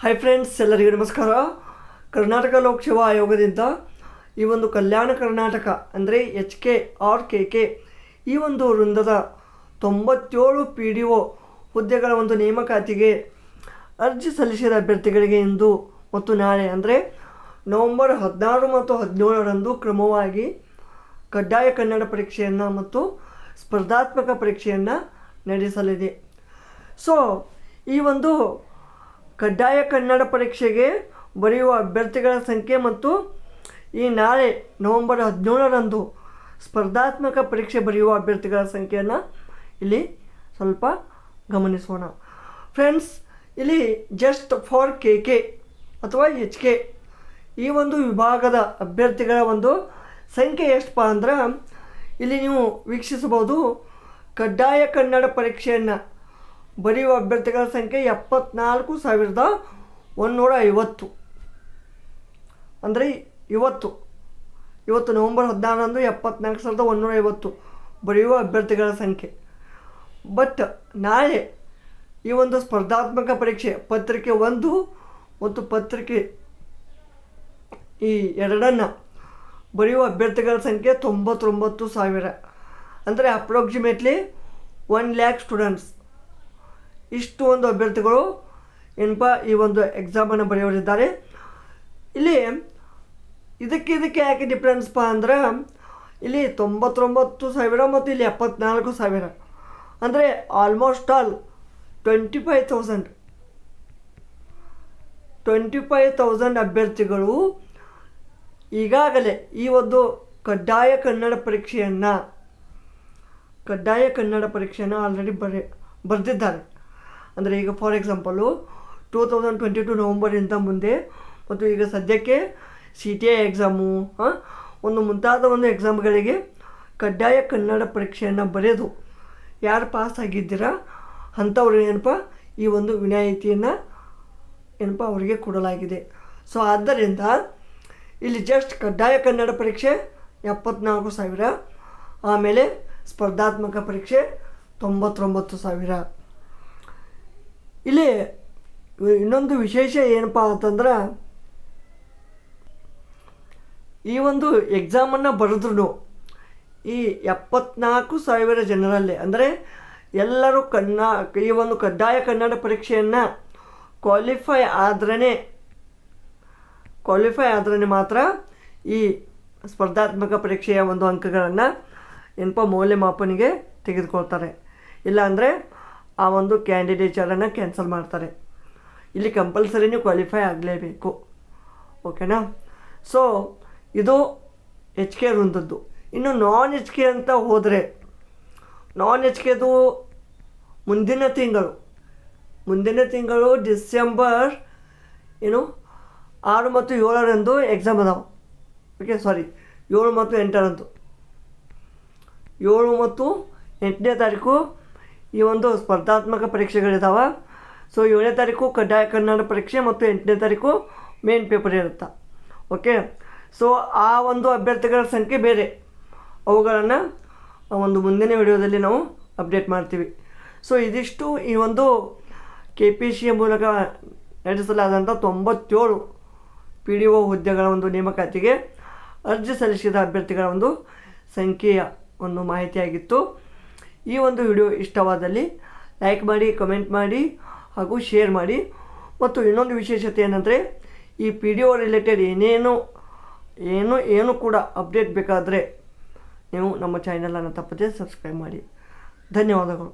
Hi friends ಎಲ್ಲರಿಗೂ ನಮಸ್ಕಾರ. ಕರ್ನಾಟಕ ಲೋಕಸೇವಾ ಆಯೋಗದಿಂದ ಈ ಒಂದು ಕಲ್ಯಾಣ ಕರ್ನಾಟಕ ಅಂದರೆ H K R K K ಈ ಒಂದು ವೃಂದದ ತೊಂಬತ್ತೇಳು ಪಿ ಡಿ ಒ ಹುದ್ದೆಗಳ ಒಂದು ನೇಮಕಾತಿಗೆ ಅರ್ಜಿ ಸಲ್ಲಿಸಿದ ಅಭ್ಯರ್ಥಿಗಳಿಗೆ ಇಂದು ಮತ್ತು ನಾಳೆ ಅಂದರೆ ನವೆಂಬರ್ ಹದಿನಾರು ಮತ್ತು ಹದಿನೇಳರಂದು ಕ್ರಮವಾಗಿ ಕಡ್ಡಾಯ ಕನ್ನಡ ಪರೀಕ್ಷೆಯನ್ನು ಮತ್ತು ಸ್ಪರ್ಧಾತ್ಮಕ ಪರೀಕ್ಷೆಯನ್ನು ನಡೆಸಲಿದೆ. ಸೊ ಈ ಒಂದು ಕಡ್ಡಾಯ ಕನ್ನಡ ಪರೀಕ್ಷೆಗೆ ಬರೆಯುವ ಅಭ್ಯರ್ಥಿಗಳ ಸಂಖ್ಯೆ ಮತ್ತು ಈ ನಾಳೆ ನವೆಂಬರ್ ಹದಿನೇಳರಂದು ಸ್ಪರ್ಧಾತ್ಮಕ ಪರೀಕ್ಷೆ ಬರೆಯುವ ಅಭ್ಯರ್ಥಿಗಳ ಸಂಖ್ಯೆಯನ್ನು ಇಲ್ಲಿ ಸ್ವಲ್ಪ ಗಮನಿಸೋಣ. ಫ್ರೆಂಡ್ಸ್, ಇಲ್ಲಿ ಜಸ್ಟ್ ಫಾರ್ ಕೆ ಕೆ ಅಥವಾ ಎಚ್ ಕೆ ಈ ಒಂದು ವಿಭಾಗದ ಅಭ್ಯರ್ಥಿಗಳ ಒಂದು ಸಂಖ್ಯೆ ಎಷ್ಟಪ್ಪ ಅಂದ್ರೆ ಇಲ್ಲಿ ನೀವು ವೀಕ್ಷಿಸಬಹುದು ಕಡ್ಡಾಯ ಕನ್ನಡ ಪರೀಕ್ಷೆಯನ್ನು ಬರೆಯುವ ಅಭ್ಯರ್ಥಿಗಳ ಸಂಖ್ಯೆ ಎಪ್ಪತ್ನಾಲ್ಕು ಸಾವಿರದ ಒಂದುನೂರ ಐವತ್ತು. ಅಂದರೆ ಇವತ್ತು. ಇವತ್ತು ನವಂಬರ್ ಹದಿನಾರರಂದು ಎಪ್ಪತ್ನಾಲ್ಕು ಸಾವಿರದ ಒಂದುನೂರ ಐವತ್ತು ಬರೆಯುವ ಅಭ್ಯರ್ಥಿಗಳ ಸಂಖ್ಯೆ. ಬಟ್ ನಾಳೆ ಈ ಒಂದು ಸ್ಪರ್ಧಾತ್ಮಕ ಪರೀಕ್ಷೆ ಪತ್ರಿಕೆ ಒಂದು ಮತ್ತು ಪತ್ರಿಕೆ ಈ ಎರಡನ್ನು ಬರೆಯುವ ಅಭ್ಯರ್ಥಿಗಳ ಸಂಖ್ಯೆ ತೊಂಬತ್ತೊಂಬತ್ತು ಸಾವಿರ. ಅಂದರೆ ಅಪ್ರಾಕ್ಸಿಮೇಟ್ಲಿ ಒನ್ ಲ್ಯಾಕ್ ಸ್ಟೂಡೆಂಟ್ಸ್ ಇಷ್ಟು ಒಂದು ಅಭ್ಯರ್ಥಿಗಳು, ಏನಪ್ಪ, ಈ ಒಂದು ಎಕ್ಸಾಮನ್ನು ಬರೆಯವರಿದ್ದಾರೆ ಇಲ್ಲಿ ಇದಕ್ಕೆ ಇದಕ್ಕೆ ಯಾಕೆ ಡಿಫ್ರೆನ್ಸ್ಪ ಅಂದ್ರೆ, ಇಲ್ಲಿ ತೊಂಬತ್ತೊಂಬತ್ತು ಸಾವಿರ ಮತ್ತು ಇಲ್ಲಿ ಎಪ್ಪತ್ನಾಲ್ಕು ಸಾವಿರ. ಅಂದರೆ almost all twenty five thousand twenty five thousand ಅಭ್ಯರ್ಥಿಗಳು ಈಗಾಗಲೇ ಈ ಒಂದು ಕಡ್ಡಾಯ ಕನ್ನಡ ಪರೀಕ್ಷೆಯನ್ನು, ಕಡ್ಡಾಯ ಕನ್ನಡ ಪರೀಕ್ಷೆಯನ್ನು ಆಲ್ರೆಡಿ ಬರೆ, ಬರೆದಿದ್ದಾರೆ. ಅಂದರೆ ಈಗ for example two thousand twenty two ನವಂಬರಿಂದ ಮುಂದೆ ಮತ್ತು ಈಗ ಸದ್ಯಕ್ಕೆ ಸಿ ಟಿ ಐ ಎಕ್ಸಾಮು ಒಂದು ಮುಂತಾದ ಒಂದು ಎಕ್ಸಾಮ್ಗಳಿಗೆ ಕಡ್ಡಾಯ ಕನ್ನಡ ಪರೀಕ್ಷೆಯನ್ನು ಬರೆದು ಯಾರು ಪಾಸ್ ಆಗಿದ್ದೀರಾ ಅಂಥವ್ರು ಏನಪ್ಪ ಈ ಒಂದು ವಿನಾಯಿತಿಯನ್ನು ಏನಪ್ಪ ಅವರಿಗೆ ಕೊಡಲಾಗಿದೆ. ಸೊ ಆದ್ದರಿಂದ ಇಲ್ಲಿ ಜಸ್ಟ್ ಕಡ್ಡಾಯ ಕನ್ನಡ ಪರೀಕ್ಷೆ ಎಪ್ಪತ್ನಾಲ್ಕು ಸಾವಿರ, ಆಮೇಲೆ ಸ್ಪರ್ಧಾತ್ಮಕ ಪರೀಕ್ಷೆ ತೊಂಬತ್ತೊಂಬತ್ತು ಸಾವಿರ. ಇಲ್ಲಿ ಇನ್ನೊಂದು ವಿಶೇಷ ಏನಪ್ಪ ಅಂತಂದ್ರೆ, ಈ ಒಂದು ಎಕ್ಸಾಮನ್ನು ಬರೆದ್ರು ಈ ಎಪ್ಪತ್ನಾಲ್ಕು ಸಾವಿರ ಜನರಲ್ಲಿ, ಅಂದರೆ ಎಲ್ಲರೂ ಕನ್ನ ಈ ಒಂದು ಕಡ್ಡಾಯ ಕನ್ನಡ ಪರೀಕ್ಷೆಯನ್ನು ಕ್ವಾಲಿಫೈ ಆದ್ರೇ ಕ್ವಾಲಿಫೈ ಆದ್ರೇ ಮಾತ್ರ ಈ ಸ್ಪರ್ಧಾತ್ಮಕ ಪರೀಕ್ಷೆಯ ಒಂದು ಅಂಕಗಳನ್ನು ಏನಪ್ಪ ಮೌಲ್ಯಮಾಪನಿಗೆ ತೆಗೆದುಕೊಳ್ತಾರೆ. ಇಲ್ಲಾಂದರೆ ಆ ಒಂದು ಕ್ಯಾಂಡಿಡೇಚರನ್ನು ಕ್ಯಾನ್ಸಲ್ ಮಾಡ್ತಾರೆ. ಇಲ್ಲಿ ಕಂಪಲ್ಸರಿನೂ ಕ್ವಾಲಿಫೈ ಆಗಲೇಬೇಕು. ಓಕೆನಾ ಸೊ ಇದು ಎಚ್ ಕೆ ವೃಂದದ್ದು ಇನ್ನು ನಾನ್ ಎಚ್ ಕೆ ಅಂತ ಹೋದರೆ ನಾನ್ ಎಚ್ ಕೆದು ಮುಂದಿನ ತಿಂಗಳು. ಮುಂದಿನ ತಿಂಗಳು ಡಿಸೆಂಬರ್, ಏನು? ಆರು ಮತ್ತು ಏಳರಂದು ಎಕ್ಸಾಮ್ ಅದಾವೆ. ಓಕೆ ಸಾರಿ ಏಳು ಮತ್ತು ಎಂಟರಂದು. ಏಳು ಮತ್ತು ಎಂಟನೇ ತಾರೀಕು ಈ ಒಂದು ಸ್ಪರ್ಧಾತ್ಮಕ ಪರೀಕ್ಷೆಗಳಿದ್ದಾವೆ ಸೊ ಏಳನೇ ತಾರೀಕು ಕಡ್ಡಾಯ ಕನ್ನಡ ಪರೀಕ್ಷೆ ಮತ್ತು ಎಂಟನೇ ತಾರೀಕು ಮೇನ್ ಪೇಪರ್ ಇರುತ್ತೆ. ಓಕೆ ಸೊ ಆ ಒಂದು ಅಭ್ಯರ್ಥಿಗಳ ಸಂಖ್ಯೆ ಬೇರೆ. ಅವುಗಳನ್ನು ಒಂದು ಮುಂದಿನ ವಿಡಿಯೋದಲ್ಲಿ ನಾವು ಅಪ್ಡೇಟ್ ಮಾಡ್ತೀವಿ. ಸೊ ಇದಿಷ್ಟು ಈ ಒಂದು ಕೆ ಪಿ ಸಿಯ ಮೂಲಕ ನಡೆಸಲಾದಂಥ ತೊಂಬತ್ತೇಳು ಪಿ ಡಿ ಒ ಹುದ್ದೆಗಳ ಒಂದು ನೇಮಕಾತಿಗೆ ಅರ್ಜಿ ಸಲ್ಲಿಸಿದ ಅಭ್ಯರ್ಥಿಗಳ ಒಂದು ಸಂಖ್ಯೆಯ ಒಂದು ಮಾಹಿತಿಯಾಗಿತ್ತು. ಈ ಒಂದು ವಿಡಿಯೋ ಇಷ್ಟವಾದಲ್ಲಿ ಲೈಕ್ ಮಾಡಿ ಕಮೆಂಟ್ ಮಾಡಿ ಹಾಗೂ ಶೇರ್ ಮಾಡಿ. ಮತ್ತು ಇನ್ನೊಂದು ವಿಶೇಷತೆ ಏನಂದರೆ, ಈ ಪಿ ಡಿ ಒ ರಿಲೇಟೆಡ್ ಏನೇನು, ಏನು ಏನು ಕೂಡ ಅಪ್ಡೇಟ್ ಬೇಕಾದರೆ ನೀವು ನಮ್ಮ ಚಾನಲನ್ನು ತಪ್ಪದೇ ಸಬ್ಸ್ಕ್ರೈಬ್ ಮಾಡಿ. ಧನ್ಯವಾದಗಳು.